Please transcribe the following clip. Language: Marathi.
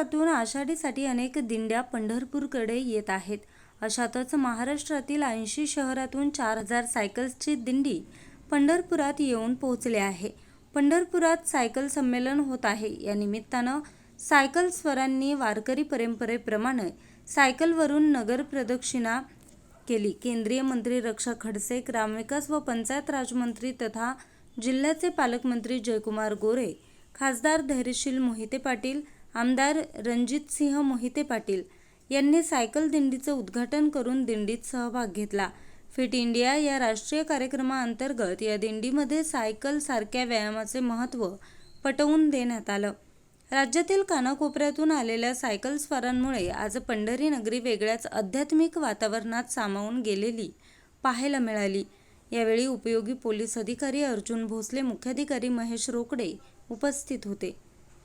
महाराष्ट्रातून आषाढीसाठी अनेक दिंड्या पंढरपूरकडे येत आहेत. अशातच महाराष्ट्रातील ऐंशी शहरातून चार हजार सायकल्सची दिंडी पंढरपुरात येऊन पोहोचले आहे. पंढरपुरात सायकल संमेलन होत आहे. या निमित्तानं सायकल स्वरांनी वारकरी परंपरेप्रमाणे सायकलवरून नगर प्रदक्षिणा केली. केंद्रीय मंत्री रक्षा खडसे ग्रामविकास व पंचायत राजमंत्री तथा जिल्ह्याचे पालकमंत्री जयकुमार गोरे खासदार धैर्यशील मोहिते पाटील आमदार रणजितसिंह मोहिते पाटील यांनी सायकल दिंडीचं उद्घाटन करून दिंडीत सहभाग घेतला. फिट इंडिया या राष्ट्रीय कार्यक्रमाअंतर्गत या दिंडीमध्ये सायकल सारख्या व्यायामाचे महत्त्व पटवून देण्यात आलं. राज्यातील कानाकोपऱ्यातून आलेल्या सायकल स्वारांमुळे आज पंढरी नगरी वेगळ्याच आध्यात्मिक वातावरणात सामावून गेलेली पाहायला मिळाली. यावेळी उपयोगी पोलीस अधिकारी अर्जुन भोसले मुख्याधिकारी महेश रोकडे उपस्थित होते.